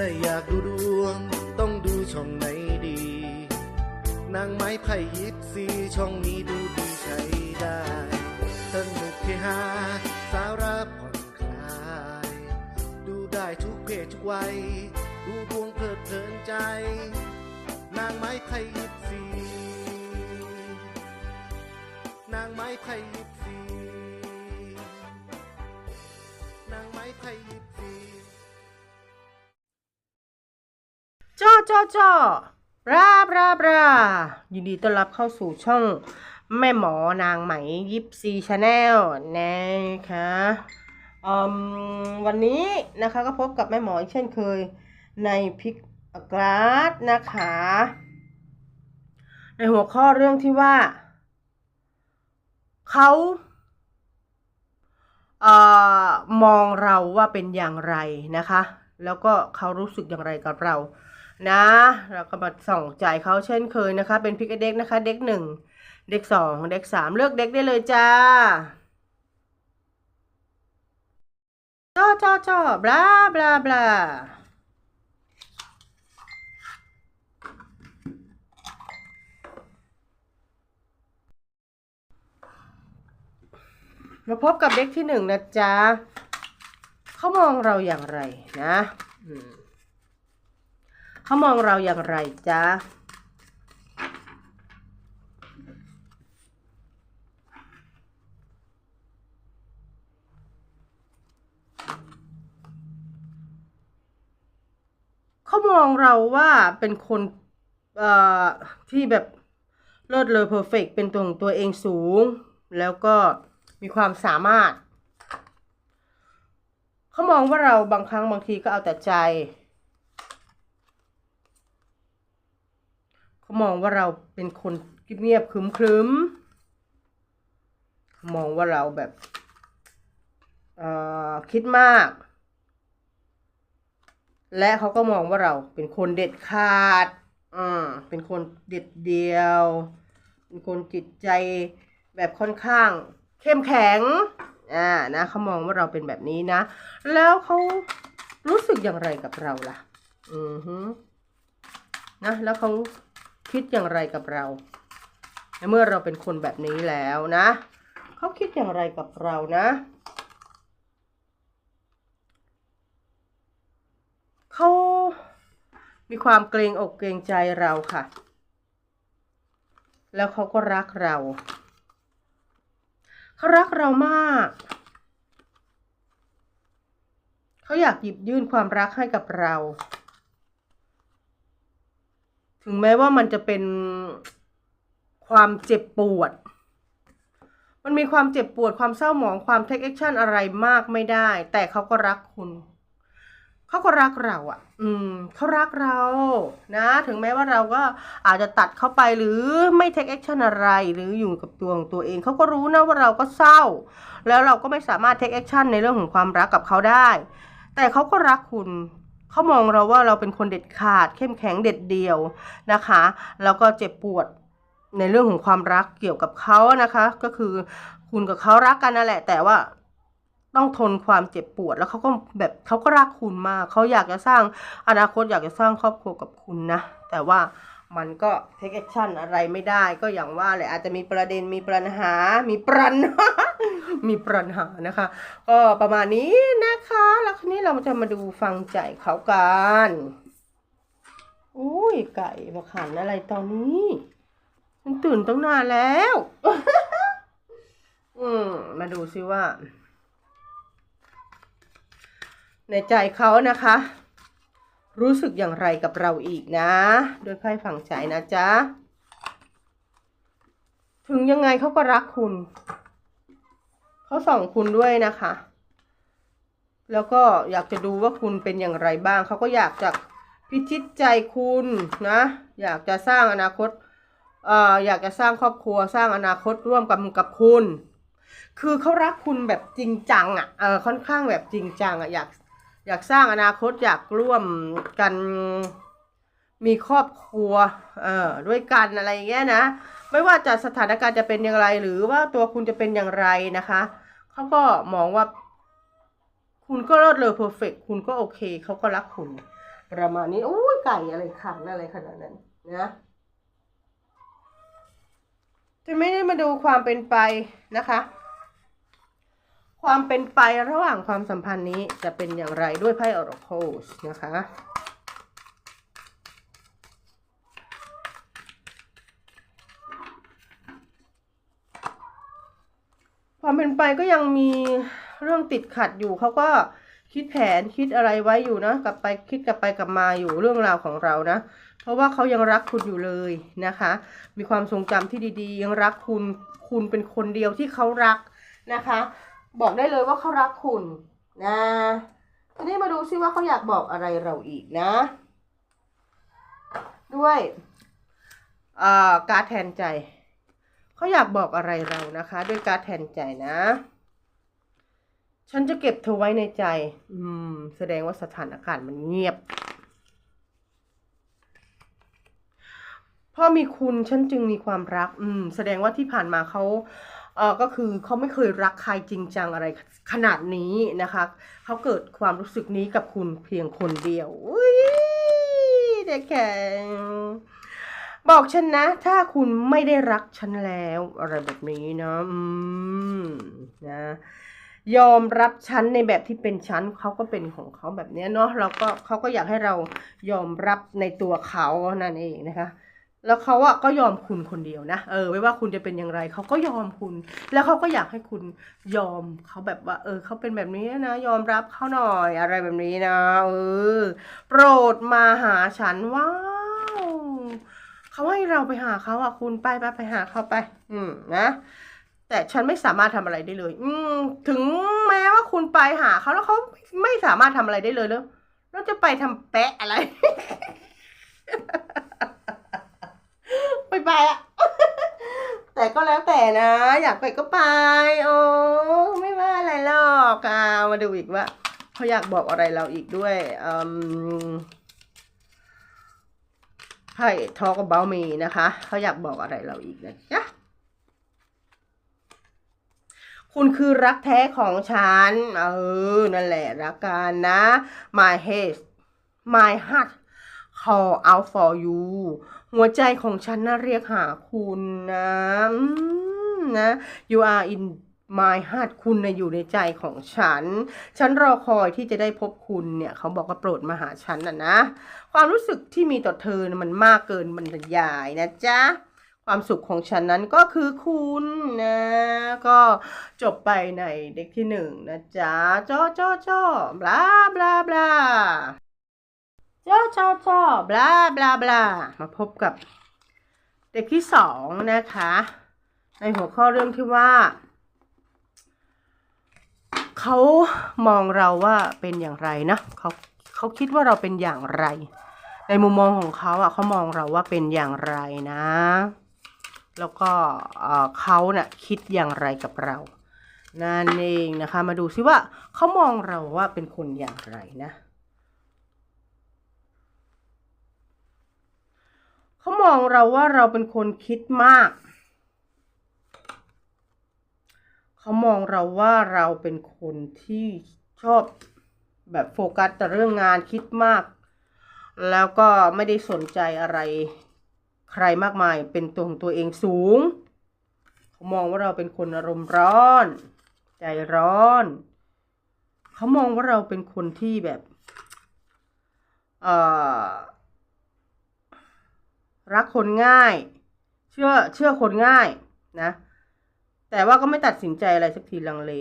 ถ้าอยากดูดวง ต้องดูช่องไหนดี นางไม้ไผ่ยิปซีช่องนี้ดูดีใช้ได้สนุกเฮฮาสาระผ่อนคลาย ดูได้ทุกเพศทุกวัย ดูดวงเพลิดเพลินใจ นางไม้ไผ่ยิปซีนางไม้ไผ่ยิปซีนางไม้ไผ่ยิป จ้อจ้อจ้อราบราบรายินดีต้อนรับเข้าสู่ช่องแม่หมอนางไหมยิปซีชาแนลนะคะวันนี้นะคะก็พบกับแม่หมออีกเช่นเคยในพิกกราสนะคะ ในหัวข้อเรื่องที่ว่า เขาเอ่อมองเราว่าเป็นอย่างไรนะคะ แล้วก็เขารู้สึกอย่างไรกับเรา นะ เราก็มาส่องใจเขาเช่นเคยนะคะ เป็นพิกเด็กนะคะ เด็กหนึ่งเด็กสองเด็กสามเลือกเด็กได้เลยจ้าจ้อจ้อจ้อบลาบลาบลามาพบกับเด็กที่หนึ่งนะจ๊ะเขามองเราอย่างไรนะ อืม เขามองเราอย่างไรจ๊ะเขามองเราว่าเป็นคนที่แบบเลิศเลอเพอร์เฟกเป็นตัวของตัวเองสูง แล้วก็มีความสามารถ เขามองว่าเราบางครั้งบางทีก็เอาแต่ใจ เขามองว่าเราเป็นคนเงียบๆครึ้มๆเขามองว่าเราแบบอ่อคิดมาก และเขาก็มองว่าเราเป็นคนเด็ดขาดอืมเป็นคนเด็ดเดียว เป็นคนจิตใจแบบค่อนข้าง เข้มแข็งอ่านะเขามองว่าเราเป็นแบบนี้นะ แล้วเขารู้สึกอย่างไรกับเราล่ะ อือฮึนะแล้วเขา คิดอย่างไรกับเราเมื่อเราเป็นคนแบบนี้แล้วนะ เขาคิดอย่างไรกับเรานะ เขามีความเกรงอกเกรงใจเราค่ะ แล้วเขาก็รักเรา เขารักเรามาก เขาอยากหยิบยื่นความรักให้กับเรา ถึงแม้ว่ามันจะเป็นความเจ็บปวด มันมีความเจ็บปวดความเศร้าหมองความเทคแอคชั่นอะไรมากไม่ได้ แต่เขาก็รักคุณเขาก็รักเราอะ อืม เขารักเรา นะ ถึงแม้ว่าเราก็อาจจะตัดเข้าไปหรือไม่เทคแอคชั่นอะไร หรืออยู่กับตัวของตัวเอง เขาก็รู้นะว่าเราก็เศร้า แล้วเราก็ไม่สามารถเทคแอคชั่นในเรื่องของความรักกับเขาได้ แต่เขาก็รักคุณ เขามองเราว่าเราเป็นคนเด็ดขาด เข้มแข็งเด็ดเดี่ยวนะคะ แล้วก็เจ็บปวดในเรื่องของความรักเกี่ยวกับเขานะคะ ก็คือคุณกับเขารักกันนั่นแหละ แต่ว่าต้องทนความเจ็บปวด แล้วเขาก็แบบเขาก็รักคุณมากเขาอยากจะสร้างอนาคตอยากจะสร้างครอบครัวกับคุณนะ แต่ว่า มันก็เทคแอคชั่นอะไรไม่ได้ก็อย่างว่าแหละอาจจะมีประเด็นมีปัญหา มีปัญหา มีปัญหานะคะ ก็ประมาณนี้นะคะ แล้วคราวนี้เราจะมาดูฟังใจเขากันอุ้ยไก่มาขันอะไรตอนนี้ฉันตื่นตั้งนานแล้ว อืมมาดูซิว่า ในใจเขานะคะ รู้สึกอย่างไรกับเราอีกนะ โดยไพ่ฝังใจนะจ๊ะ ถึงยังไงเขาก็รักคุณ เขาส่องคุณด้วยนะคะ แล้วก็อยากจะดูว่าคุณเป็นอย่างไรบ้าง เขาก็อยากจะพิชิตใจคุณนะ อยากจะสร้างอนาคตเอ่ออยากจะสร้างครอบครัวสร้างอนาคตร่วมกับกับคุณ คือเขารักคุณแบบจริงจังอะเออค่อนข้างแบบจริงจังอะอยาก อยากสร้างอนาคตอยากร่วมกันมีครอบครัวเอ่อด้วยกันอะไรอย่างเงี้ยนะไม่ว่าจะสถานการณ์จะเป็นอย่างไร หรือว่าตัวคุณจะเป็นอย่างไรนะคะเขาก็มองว่า คุณก็เลิศเลอเพอร์เฟกคุณก็โอเคเขาก็รักคุณ ประมาณนี้โอ้ยไก่อะไรขันอะไรขนาดนั้นนะจะไม่ได้มาดูความเป็นไปนะคะ ความเป็นไประหว่างความสัมพันธ์นี้จะเป็นอย่างไรด้วยไพ่ออร์โคสนะคะความเป็นไปก็ยังมีเรื่องติดขัดอยู่เขาก็คิดแผนคิดอะไรไว้อยู่นะกลับไปคิดกลับไปกลับมาอยู่เรื่องราวของเรานะ เพราะว่าเขายังรักคุณอยู่เลยนะคะ มีความทรงจำที่ดีๆ ยังรักคุณคุณเป็นคนเดียวที่เขารักนะคะ บอกได้เลยว่าเขารักคุณนะทีนี้มาดูซิว่าเขาอยากบอกอะไรเราอีกนะ ด้วยอาการแทนใจ เขาอยากบอกอะไรเรานะคะ ด้วยการแทนใจนะ ฉันจะเก็บเธอไว้ในใจ อืม แสดงว่าสถานการณ์มันเงียบพราะมีคุณฉันจึงมีความรัก อืม แสดงว่าที่ผ่านมาเขาเเออก็คือเขาไม่เคยรักใครจริงจังอะไรขนาดนี้นะคะเขาเกิดความรู้สึกนี้กับคุณเพียงคนเดียวอุ้ยเด็กแข็งบอกฉันนะ ถ้าคุณไม่ได้รักฉันแล้วอะไรแบบนี้นะอืมนะยอมรับฉันในแบบที่เป็นฉันเขาก็เป็นของเขาแบบนี้เนาะเราก็เขาก็อยากให้เรายอมรับในตัวเขานั่นเองนะคะ แล้วเขาอะก็ยอมคุณคนเดียวนะ เออ ไม่ว่าคุณจะเป็นอย่างไรเขาก็ยอมคุณ แล้วเขาก็อยากให้คุณยอมเขาแบบว่า เออเขาเป็นแบบนี้นะ ยอมรับเขาหน่อยอะไรแบบนี้นะ เออ โปรดมาหาฉันว้าวเขาให้เราไปหาเขาอะคุณไปไปไปหาเขาไป อืมนะแต่ฉันไม่สามารถทำอะไรได้เลย อืมถึงแม้ว่าคุณไปหาเขาแล้วเขาไม่สามารถทำอะไรได้เลยแล้วเราจะไปทำแปะอะไร ไม่ไปอะแต่ก็แล้วแต่นะ อยากไปก็ไป โอ้ไม่ว่าอะไรหรอกอ่ามาดูอีกว่าเขาอยากบอกอะไรเราอีกด้วยอืมไพ่ talk about me นะคะ เขาอยากบอกอะไรเราอีกนะจ๊ะคุณคือรักแท้ของฉัน เออ นั่นแหละรักกันนะ my head my heart call out for you หัวใจของฉันนะเรียกหาคุณนะนะ you are in my heart คุณนะอยู่ในใจของฉัน ฉันรอคอยที่จะได้พบคุณเนี่ย เขาบอกว่าโปรดมาหาฉันนะนะ ความรู้สึกที่มีต่อเธอนะมันมากเกินบรรยายนะจ๊ะความสุขของฉันนั้นก็คือคุณนะ ก็จบไปในเด็กที่หนึ่งนะจ๊ะจ้อจ้อจ้อบลาบลาบลา จ้อจ้อจ้อบลาบลาบลามาพบกับเด็กที่สองนะคะ ในหัวข้อเรื่องที่ว่า เขามองเราว่าเป็นอย่างไรนะเขาเขาคิดว่าเราเป็นอย่างไร ในมุมมองของเขาอะเขามองเราว่าเป็นอย่างไรนะ แล้วก็เอ่อเขาเนะ่ะคิดอย่างไรกับเรานั่นเองนะคะ มาดูซิว่าเขามองเราว่าเป็นคนอย่างไรนะ เขามองเราว่าเราเป็นคนคิดมาก เขามองเราว่าเราเป็นคนที่ชอบแบบโฟกัสแต่เรื่องงานคิดมาก แล้วก็ไม่ได้สนใจอะไรใครมากมายเป็นตัวของตัวเองสูง เขามองว่าเราเป็นคนอารมณ์ร้อน ใจร้อน เขามองว่าเราเป็นคนที่แบบ เอ่อ รักคนง่าย เชื่อเชื่อคนง่ายนะ แต่ว่าก็ไม่ตัดสินใจอะไรสักทีลังเล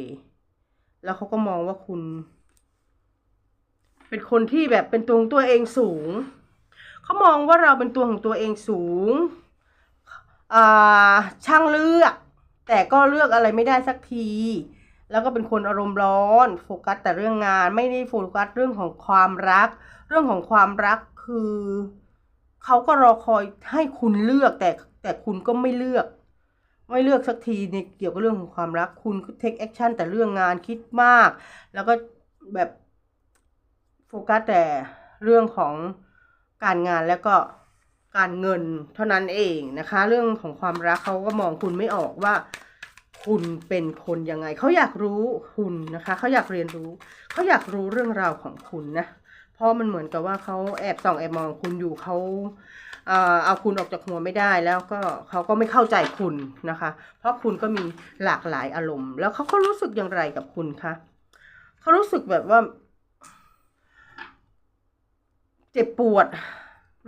แล้วเขาก็มองว่าคุณ เป็นคนที่แบบเป็นตัวของตัวเองสูง เขามองว่าเราเป็นตัวของตัวเองสูงอ่าช่างเลือก แต่ก็เลือกอะไรไม่ได้สักที แล้วก็เป็นคนอารมณ์ร้อน โฟกัสแต่เรื่องงาน ไม่ได้โฟกัสเรื่องของความรัก เรื่องของความรักคือ เขาก็รอคอยให้คุณเลือกแต่แต่คุณก็ไม่เลือก ไม่เลือกสักทีในเกี่ยวกับเรื่องของความรักคุณเทคแอคชั่นแต่เรื่องงานคิดมาก แล้วก็แบบโฟกัสแต่เรื่องของการงานแล้วก็การเงินเท่านั้นเองนะคะ เรื่องของความรักเขาก็มองคุณไม่ออกว่า คุณเป็นคนยังไง เขาอยากรู้คุณนะคะ เขาอยากเรียนรู้ เขาอยากรู้เรื่องราวของคุณนะ เพราะมันเหมือนกับว่าเขาแอบส่องแอบมองคุณอยู่เขาเอ่อเอาคุณออกจากหัวไม่ได้แล้วก็เขาก็ไม่เข้าใจคุณนะคะ เพราะคุณก็มีหลากหลายอารมณ์ แล้วเขาก็รู้สึกอย่างไรกับคุณคะเขารู้สึกแบบว่า เจ็บปวด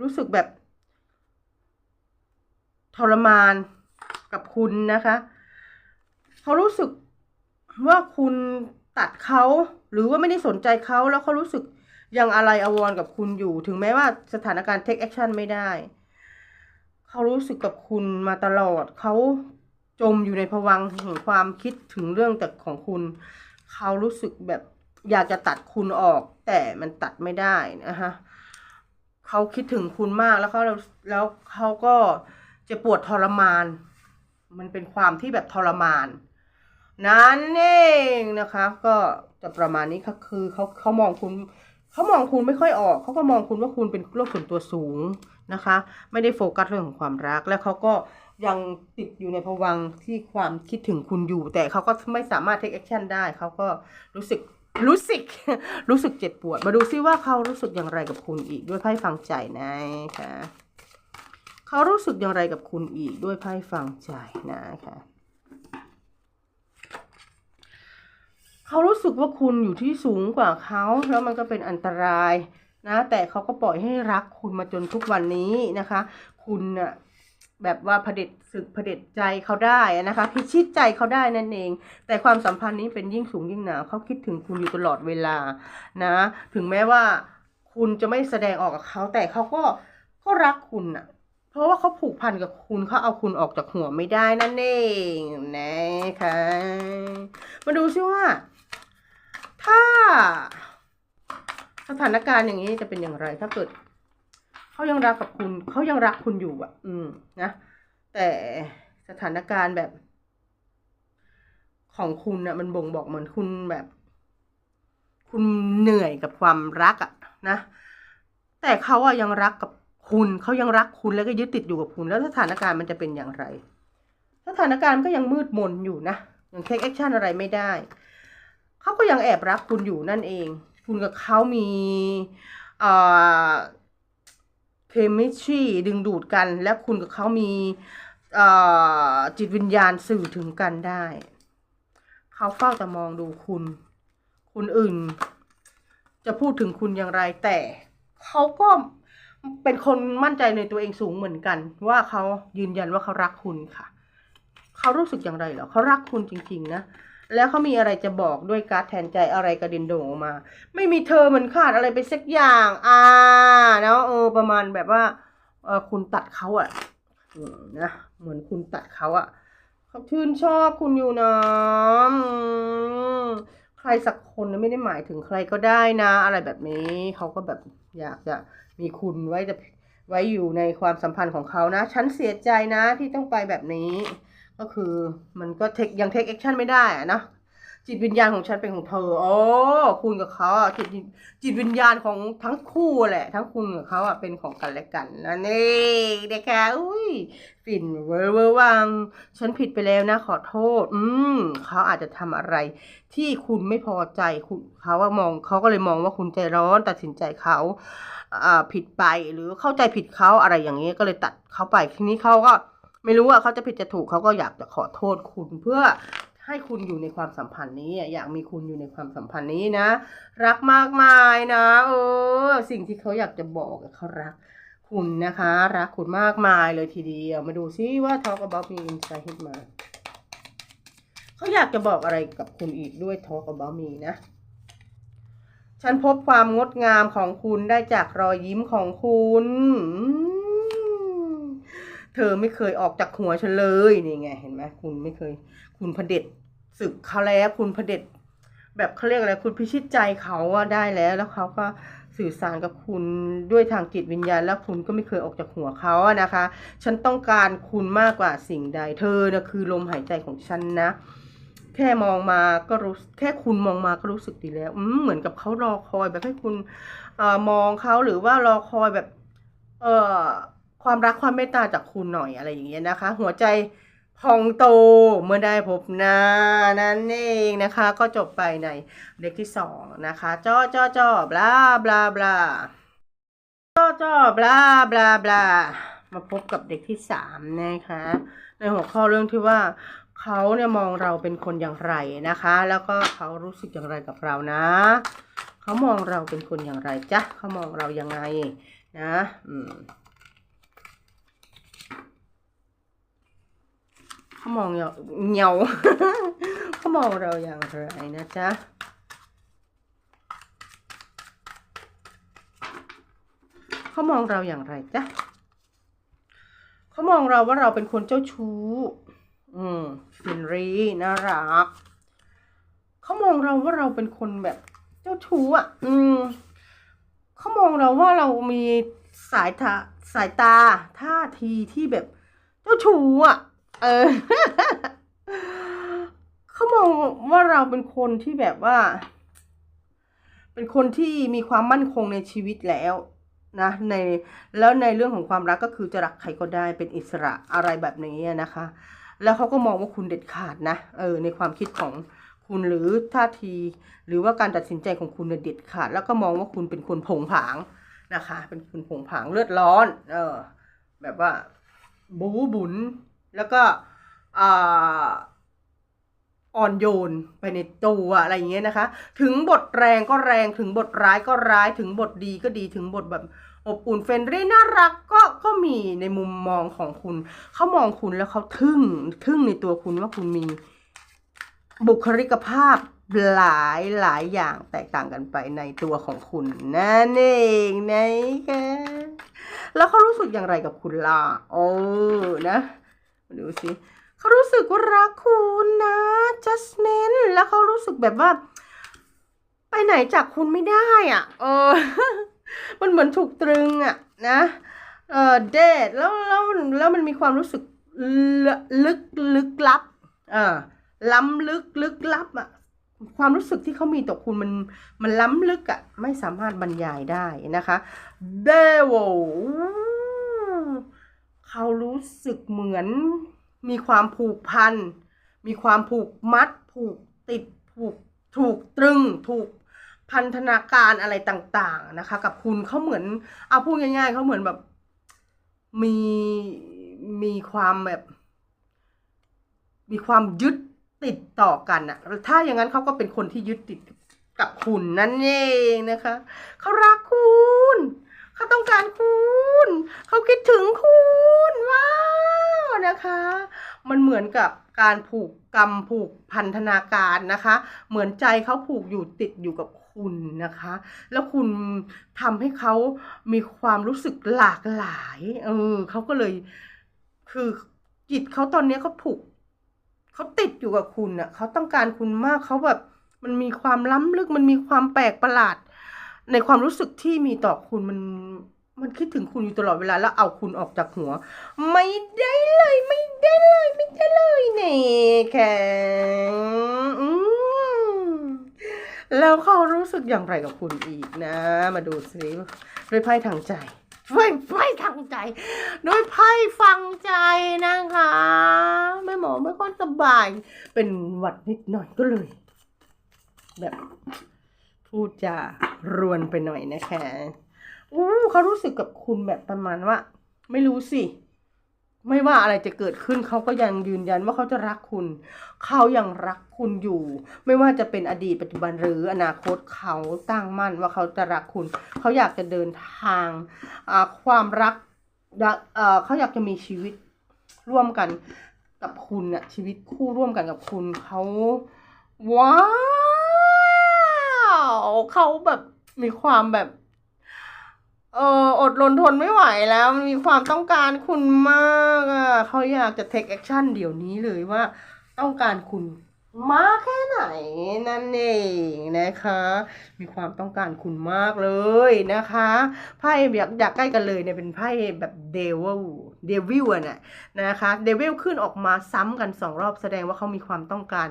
รู้สึกแบบทรมานกับคุณนะคะเขารู้สึกว่าคุณตัดเขาหรือว่าไม่ได้สนใจเขาแล้วเขารู้สึก ยังอะไรอาวรกับคุณอยู่ ถึงแม้ว่าสถานการณ์ take action ไม่ได้ เขารู้สึกกับคุณมาตลอด เขาจมอยู่ในภวังแห่งความคิดถึงเรื่องแต่ของคุณ เขารู้สึกแบบอยากจะตัดคุณออก แต่มันตัดไม่ได้นะคะเขาคิดถึงคุณมากแล้วเขาแล้วเขาก็จะปวดทรมาน มันเป็นความที่แบบทรมาน นั่นเองนะคะ ก็จะประมาณนี้ค่ะคือเขาเขามองคุณ เขามองคุณไม่ค่อยออก เขาก็มองคุณว่าคุณเป็นโรคส่วนตัวสูงนะคะ ไม่ได้โฟกัสเรื่องของความรัก และเขาก็ยังติดอยู่ในภวังที่ความคิดถึงคุณอยู่ แต่เขาก็ไม่สามารถ take action ได้ เขาก็รู้สึกรู้สึก รู้สึกเจ็บปวด มาดูซิว่าเขารู้สึกอย่างไรกับคุณอีกด้วยไพ่ฟังใจนะคะเขารู้สึกอย่างไรกับคุณอีกด้วยไพ่ฟังใจนะคะ เขารู้สึกว่าคุณอยู่ที่สูงกว่าเขาแล้วมันก็เป็นอันตรายนะ แต่เขาก็ปล่อยให้รักคุณมาจนทุกวันนี้นะคะ คุณน่ะแบบว่าเผด็จศึกเผด็จใจเขาได้นะคะพิชิตใจเขาได้นั่นเอง แต่ความสัมพันธ์นี้เป็นยิ่งสูงยิ่งหนาเขาคิดถึงคุณอยู่ตลอดเวลานะ ถึงแม้ว่าคุณจะไม่แสดงออกกับเขาแต่เขาก็ก็รักคุณน่ะเพราะว่าเขาผูกพันกับคุณเขาเอาคุณออกจากหัวไม่ได้นั่นเองนะคะมาดูซิว่า ถ้าสถานการณ์อย่างนี้จะเป็นอย่างไร ถ้าเกิดเขายังรักกับคุณเขายังรักคุณอยู่อะ อืมนะแต่สถานการณ์แบบ ของคุณอะ มันบ่งบอกเหมือนคุณแบบ คุณเหนื่อยกับความรักอะ นะแต่เขาอะยังรักกับคุณเขายังรักคุณแล้วก็ยึดติดอยู่กับคุณ แล้วสถานการณ์มันจะเป็นอย่างไร สถานการณ์ก็ยังมืดมนอยู่นะยังเทคแอคชั่นอะไรไม่ได้ เขาก็ยังแอบรักคุณอยู่นั่นเอง คุณกับเขามีเคมิชีดึงดูดกัน และคุณกับเขามีจิตวิญญาณสื่อถึงกันได้ เขาเฝ้าแต่มองดูคุณ คุณอื่น จะพูดถึงคุณอย่างไรแต่เขาก็เป็นคนมั่นใจในตัวเองสูงเหมือนกัน ว่าเขายืนยันว่าเขารักคุณค่ะ เขารู้สึกอย่างไรเหรอเขารักคุณจริง ๆ นะ แล้วเขามีอะไรจะบอกด้วยการดแทนใจอะไรกระเด็นโด่งออกมา ไม่มีเธอมันขาดอะไรไปสักอย่างอ่าเนาะเออประมาณแบบว่าเออคุณตัดเขาอะนะเหมือนคุณตัดเขาอะเขาชื่นชอบคุณอยู่นะใครสักคนไม่ได้หมายถึงใครก็ได้นะ อะไรแบบนี้เขาก็แบบอยากจะมีคุณไว้จะไว้อยู่ในความสัมพันธ์ของเขานะ ฉันเสียใจนะที่ต้องไปแบบนี้ ก็คือมันก็เทคยังเทคแอคชั่นไม่ได้อะนะจิตวิญญาณของฉันเป็นของเธอโอ้คุณกับเขาอะจิตจิตวิญญาณของทั้งคู่แหละ ทั้งคุณกับเขาอะเป็นของกันและกันนะนี่เด็กแค่อุ้ยฟินเวอร์เวอร์วัง ฉันผิดไปแล้วนะขอโทษ อืมเขาอาจจะทำอะไร ที่คุณไม่พอใจคุณเขาว่ามองเขาก็เลยมองว่าคุณใจร้อนตัดสินใจเขาอ่าผิดไปหรือเข้าใจผิดเขาอะไรอย่างนี้ก็เลยตัดเขาไปทีนี้เขาก็ ไม่รู้ว่าเขาจะผิดจะถูกเขาก็อยากจะขอโทษคุณเพื่อให้คุณอยู่ในความสัมพันธ์นี้อยากมีคุณอยู่ในความสัมพันธ์นี้นะ รักมากมายนะเออสิ่งที่เขาอยากจะบอกเขารักคุณนะคะ รักคุณมากมายเลยทีเดียว มาดูซิว่า Talk about me inside hit มาเขาอยากจะบอกอะไรกับคุณอีกด้วย Talk about me นะ ฉันพบความงดงามของคุณได้จากรอยยิ้มของคุณ เธอไม่เคยออกจากหัวฉันเลยนี่ไงเห็นไหมคุณไม่เคย คุณพเด็จศึกเขาแล้วคุณพเด็จแบบเขาเรียกอะไรคุณพิชิตใจเขาอะได้แล้ว แล้วเขาก็สื่อสารกับคุณด้วยทางจิตวิญญาณ แล้วคุณก็ไม่เคยออกจากหัวเขาอะนะคะ ฉันต้องการคุณมากกว่าสิ่งใด เธอนะคือลมหายใจของฉันนะ แค่มองมาก็รู้แค่คุณมองมาก็รู้สึกดีแล้วอืเหมือนกับเขารอคอยแบบให้คุณอมองเขาหรือว่ารอคอยแบบ เออ ความรักความเมตตาจากคุณหน่อยอะไรอย่างเงี้ยนะคะ หัวใจพองโตเมื่อได้พบหน้านั่นเองนะคะ ก็จบไปในเด็กที่สองนะคะจ้อจ้อจ้อบลาบลาบลาจ้อจ้อบลาบลาบลามาพบกับเด็กที่สามนะคะ ในหัวข้อเรื่องที่ว่าเขาเนี่ยมองเราเป็นคนอย่างไรนะคะ แล้วก็เขารู้สึกอย่างไรกับเรานะ เขามองเราเป็นคนอย่างไรจ๊ะเขามองเรายังไงนะ อืม เขามองเหงาเงาเขามองเราอย่างไรนะจ๊ะเขามองเราอย่างไรจ๊ะเขามองเราว่าเราเป็นคนเจ้าชู้ อืมฟินรีน่ารักเขามองเราว่าเราเป็นคนแบบเจ้าชู้อะ อืมเขามองเราว่าเรามีสายตาสายตาท่าทีที่แบบ เจ้าชู้อะ เออเขามองว่าเราเป็นคนที่แบบว่า เป็นคนที่มีความมั่นคงในชีวิตแล้วนะในแล้วในเรื่องของความรักก็คือจะรักใครก็ได้เป็นอิสระอะไรแบบนี้นะคะ แล้วเขาก็มองว่าคุณเด็ดขาดนะเออในความคิดของคุณหรือท่าที หรือว่าการตัดสินใจของคุณเนี่ยเด็ดขาด แล้วก็มองว่าคุณเป็นคนผงผางนะคะ เป็นคนผงผางเลือดร้อน เออ แบบว่า บูบุน แล้วก็อ่ออนโยนไปในตัวอะไรอย่างเงี้ยนะคะ ถึงบทแรงก็แรงถึงบทร้ายก็ร้ายถึงบทดีก็ดีถึงบทแบบอบอุ่นเฟรนรี่น่ารักก็ก็มีในมุมมองของคุณ เขามองคุณแล้วเขาทึ่งทึ่งในตัวคุณว่าคุณมีบุคลิกภาพหลายหลายอย่างแตกต่างกันไปในตัวของคุณนั่นเองนะคะแล้วเขารู้สึกอย่างไรกับคุณล่ะโอ้นะ มาดูสิเขารู้สึกว่ารักคุณนะจัสมินแล้วเขารู้สึกแบบว่า ไปไหนจากคุณไม่ได้อะ เออ มันเหมือนถูกตรึงอะ นะ เออเดทแล้วแล้วแล้วมันมีความรู้สึกลึกลึกลับเออล้ำลึกลึกลับอะความรู้สึกที่เขามีต่อคุณมันมันล้ำลึกอะ ไม่สามารถบรรยายได้นะคะเดว เขารู้สึกเหมือนมีความผูกพัน มีความผูกมัด ผูกติด ผูกถูกตรึง ถูกพันธนาการอะไรต่าง ๆนะคะ กับคุณเขาเหมือนเอาพูดง่าย ๆเขาเหมือนแบบมีมีความแบบ มีความยึดติดต่อกันอะถ้าอย่างนั้นเขาก็เป็นคนที่ยึดติดกับคุณนั่นเองนะคะ เขารักคุณ เขาต้องการคุณเขาคิดถึงคุณว้าวนะคะ มันเหมือนกับการผูกกรรมผูกพันธนาการนะคะ เหมือนใจเขาผูกอยู่ติดอยู่กับคุณนะคะ แล้วคุณทำให้เขามีความรู้สึกหลากหลายเออเขาก็เลยคือจิตเขาตอนนี้เขาผูกเขาติดอยู่กับคุณอะเขาต้องการคุณมากเขาแบบ มันมีความล้ำลึกมันมีความแปลกประหลาด ในความรู้สึกที่มีต่อคุณมันมันคิดถึงคุณอยู่ตลอดเวลาแล้วเอาคุณออกจากหัว ไม่ได้เลยไม่ได้เลย ไม่ได้เลยเนี่ยแข็งอืมแล้วเขารู้สึกอย่างไรกับคุณอีกนะ มาดูสิด้วยไพ่ทางใจไพ่ไพ่ทางใจด้วยไพ่ฟังใจนะคะแม่หมอไม่ค่อยสบาย เป็นหวัดนิดหน่อยก็เลย แบบ พูดจารวนไปหน่อยนะคะอู้เขารู้สึกกับคุณแบบประมาณว่า ไม่รู้สิ ไม่ว่าอะไรจะเกิดขึ้นเขาก็ยังยืนยันว่าเขาจะรักคุณ เขายังรักคุณอยู่ ไม่ว่าจะเป็นอดีตปัจจุบันหรืออนาคตเขาตั้งมั่นว่าเขาจะรักคุณ เขาอยากจะเดินทางความรักเขาอยากจะมีชีวิตร่วมกันกับคุณอะชีวิตคู่ร่วมกันกับคุณเขาว้า เขาแบบมีความแบบ เอออดรนทนไม่ไหวแล้วมีความต้องการคุณมากอะเขาอยากจะเทคแอคชั่นเดี๋ยวนี้เลยว่า ต้องการคุณ มากแค่ไหนนั่นเองนะคะ มีความต้องการคุณมากเลยนะคะไพ่อยากอยากใกล้กันเลยเนี่ยเป็นไพ่แบบเดวิลเดวิลอะน่ะนะคะเดวิลขึ้นออกมาซ้ำกันสองรอบแสดงว่าเขามีความต้องการ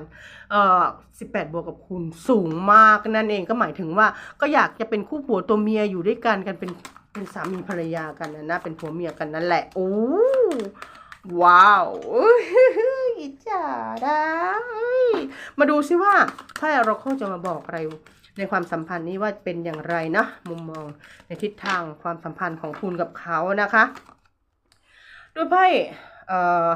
เอ่อ18บวกกับคุณสูงมากนั่นเองก็หมายถึงว่าก็อยากจะเป็นคู่ผัวตัวเมียอยู่ด้วยกันกันเป็นเป็นสามีภรรยากันนะนะเป็นผัวเมียกันนั่นแหละโอ้ ว้าวอิจฉาได้มาดูซิว่าไพ่อราโคจะมาบอกอะไรในความสัมพันธ์นี้ว่าเป็นอย่างไรนะมุมมองในทิศทางความสัมพันธ์ของคุณกับเขานะคะด้วยไพ่เอ่อ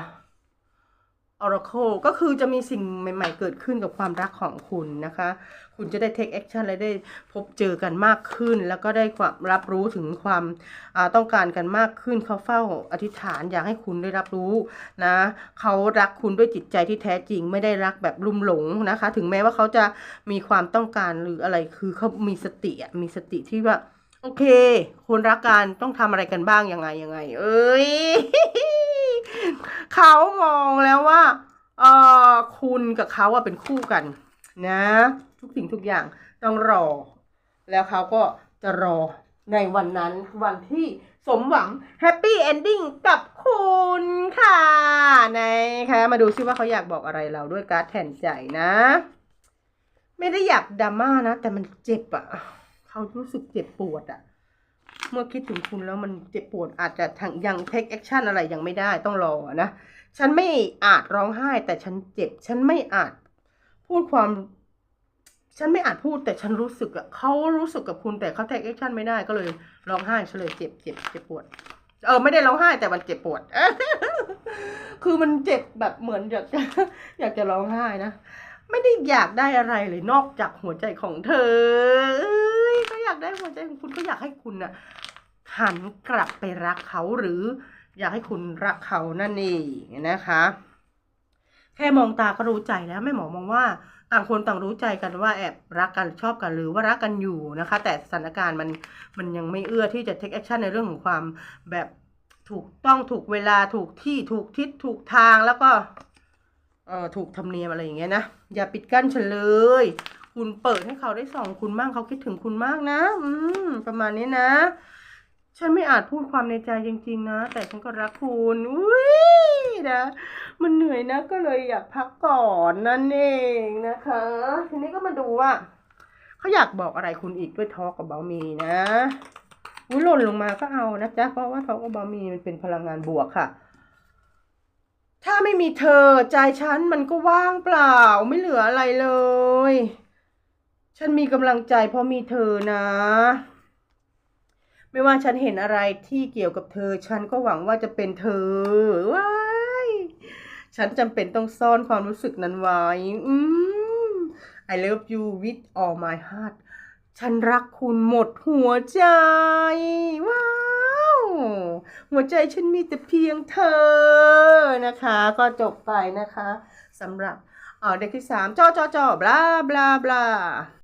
Oracle ก็คือจะมีสิ่งใหม่ ๆ เกิดขึ้นกับความรักของคุณนะคะ คุณจะได้ take action และได้พบเจอกันมากขึ้น แล้วก็ได้ความรับรู้ถึงความาต้องการกันมากขึ้นเขาเฝ้าอธิษฐานอยากให้คุณได้รับรู้นะเขารักคุณด้วยจิตใจที่แท้จริงไม่ได้รักแบบลุ่มหลงนะคะ ถึงแม้ว่าเขาจะมีความต้องการหรืออะไรคือเขามีสติอะมีสติที่ว่า โอเค คนรักกันต้องทำอะไรกันบ้างยังไงยังไง เอ้ย เขามองแล้วว่าเออคุณกับเขาอะเป็นคู่กัน นะ ทุกสิ่งทุกอย่างต้องรอ แล้วเขาก็จะรอในวันนั้นวันที่สมหวังแฮปปี้เอนดิ้งกับคุณค่ะนะคะมาดูซิว่าเขาอยากบอกอะไรเราด้วยการ์ดแทนใจนะ ไม่ได้อยากดราม่านะ แต่มันเจ็บอะเขารู้สึกเจ็บปวดอะ เมื่อคิดถึงคุณแล้วมันเจ็บปวดอาจจะทางยังเทคแอคชั่นอะไรยังไม่ได้ต้องรอนะ ฉันไม่อาจร้องไห้ แต่ฉันเจ็บ ฉันไม่อาจพูดความ ฉันไม่อาจพูดแต่ฉันรู้สึกอะเขารู้สึกกับคุณแต่เขาเทคแอคชั่นไม่ได้ก็เลยร้องไห้ฉันเลยเจ็บเจ็บเจ็บปวด เออไม่ได้ร้องไห้แต่มันเจ็บปวด คือมันเจ็บแบบเหมือนอยากจะอยากจะร้องไห้นะไม่ได้อยากได้อะไรเลยนอกจากหัวใจของเธอากได้หัวใจของคุณก็อยากให้คุณน่ะหันกลับไปรักเขาหรืออยากให้คุณรักเขานั่นเองนะคะ แค่มองตาก็รู้ใจแล้วแม่หมอมองว่าต่างคนต่างรู้ใจกันว่าแอบรักกันชอบกันหรือว่ารักกันอยู่นะคะ แต่สถานการณ์มันมันยังไม่เอื้อที่จะ take action ในเรื่องของความแบบถูกต้องถูกเวลาถูกที่ถูกทิศถูกทางแล้วก็เอ่อถูกธรรมเนียมอะไรอย่างเงี้ยนะอย่าปิดกั้นฉันเลย คุณเปิดให้เขาได้ส่องคุณมากเขาคิดถึงคุณมากนะ อืม ประมาณนี้นะ ฉันไม่อาจพูดความในใจจริง ๆ นะ แต่ฉันก็รักคุณอุ้ยนะมันเหนื่อยนะก็เลยอยากพักก่อนนั่นเองนะคะ ทีนี้ก็มาดูว่าเขาอยากบอกอะไรคุณอีกด้วยทอกับเบามีนะอุ้ยหล่นลงมาก็เอานะจ๊ะเพราะว่าทอกับเบามีมันเป็นพลังงานบวกค่ะถ้าไม่มีเธอใจฉันมันก็ว่างเปล่าไม่เหลืออะไรเลย ฉันมีกำลังใจเพราะมีเธอนะ ไม่ว่าฉันเห็นอะไรที่เกี่ยวกับเธอ ฉันก็หวังว่าจะเป็นเธอว้ายฉันจำเป็นต้องซ่อนความรู้สึกนั้นไว้อืม I love you with all my heart ฉันรักคุณหมดหัวใจ ว้าว หัวใจฉันมีแต่เพียงเธอนะคะ ก็จบไปนะคะสำหรับเอ่อเด็กที่สามจอจอจอบลาบลาบลา